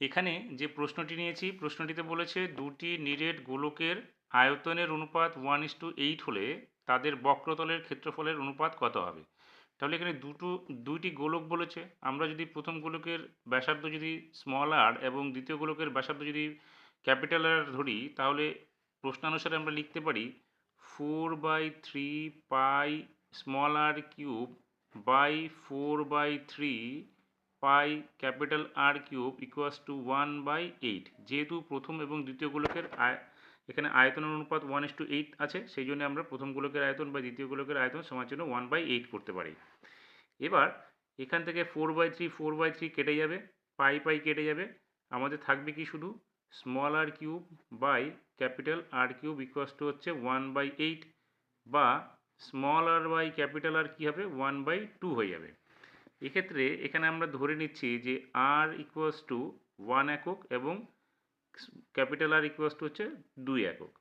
এখানে যে প্রশ্নটি নিয়েছি, প্রশ্নটিতে বলেছে দুটি নিরেট গোলকের আয়তনের অনুপাত ওয়ান ইস টু এইট হলে তাদের বক্রতলের ক্ষেত্রফলের অনুপাত কত হবে? তাহলে এখানে দুটো, দুইটি গোলক বলেছে। আমরা যদি প্রথম গোলকের ব্যাসার্ধ যদি স্মল আর এবং দ্বিতীয় গোলকের ব্যাসার্ধ যদি ক্যাপিটাল আর ধরি, তাহলে প্রশ্নানুসারে আমরা লিখতে পারি four by three pi small r cube by four by three pi capital r cube equals two one by eight যেহেতু প্রথম এবং দ্বিতীয় গোলকের আয় এখানে আয়তনের অনুপাত ওয়ান ইস টু এইট আছে, সেই জন্য আমরা প্রথম গোলকের আয়তন বা দ্বিতীয় গোলকের আয়তন সমান জন্য ওয়ান বাই এইট করতে পারি। এবার এখান থেকে four by three four by three কেটে যাবে, পাই পাই কেটে যাবে, আমাদের থাকবে কি শুধু? Small r cube by capital r cube equals two হচ্ছে ওয়ান বাই এইট বা small r by capital r কী হবে? ওয়ান বাই টু হয়ে যাবে। এক্ষেত্রে এখানে আমরা ধরে নিচ্ছি যে আর ইকুয়াস টু ওয়ান একক এবং ক্যাপিটাল আর ইকুয়াস টু হচ্ছে দুই একক।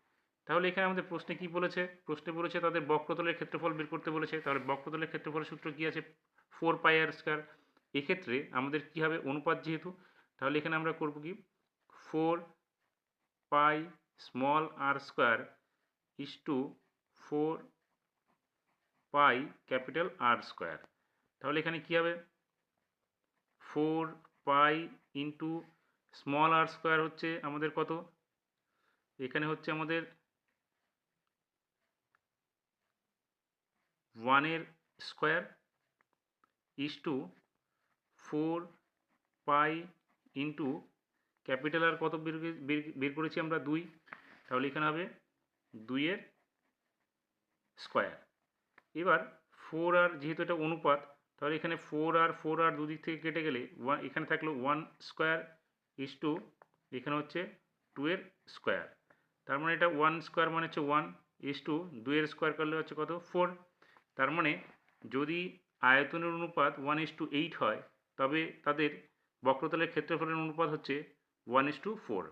তাহলে এখানে আমাদের প্রশ্নে কি বলেছে? প্রশ্নে বলেছে তাদের বক্রতলের ক্ষেত্রফল বের করতে বলেছে। তাহলে বক্রতলের ক্ষেত্রফলের সূত্র কী আছে? ফোর পাই আর স্কোয়ার এক্ষেত্রে আমাদের কী হবে? অনুপাত যেহেতু, তাহলে এখানে আমরা করব কি? Four pi small r square is two four pi capital r square তাহলে এখানে কী হবে? Four pi into small r square হচ্ছে আমাদের কত? এখানে হচ্ছে আমাদের ওয়ানের square is two four pi into capital r কত বের বের- করেছি আমরা? দুই। তাহলে এখানে হবে দুইয়ের স্কোয়ার। এবার ফোর আর যেহেতু এটা অনুপাত তাহলে এখানে ফোর আর ফোর আর দুদিক থেকে কেটে গেলে ওয়ান এখানে থাকল ওয়ান স্কোয়ার ইস টু এখানে হচ্ছে টু এর স্কোয়ার তার মানে এটা ওয়ান স্কোয়ার মানে হচ্ছে ওয়ান ইস টু দুইয়ের স্কোয়ার করলে হচ্ছে কত? ফোর তার মানে যদি আয়তনের অনুপাত ওয়ান ইস টু এইট হয়, তবে তাদের বক্রতলের ক্ষেত্রফলের অনুপাত হচ্ছে ওয়ান ইস টু ফোর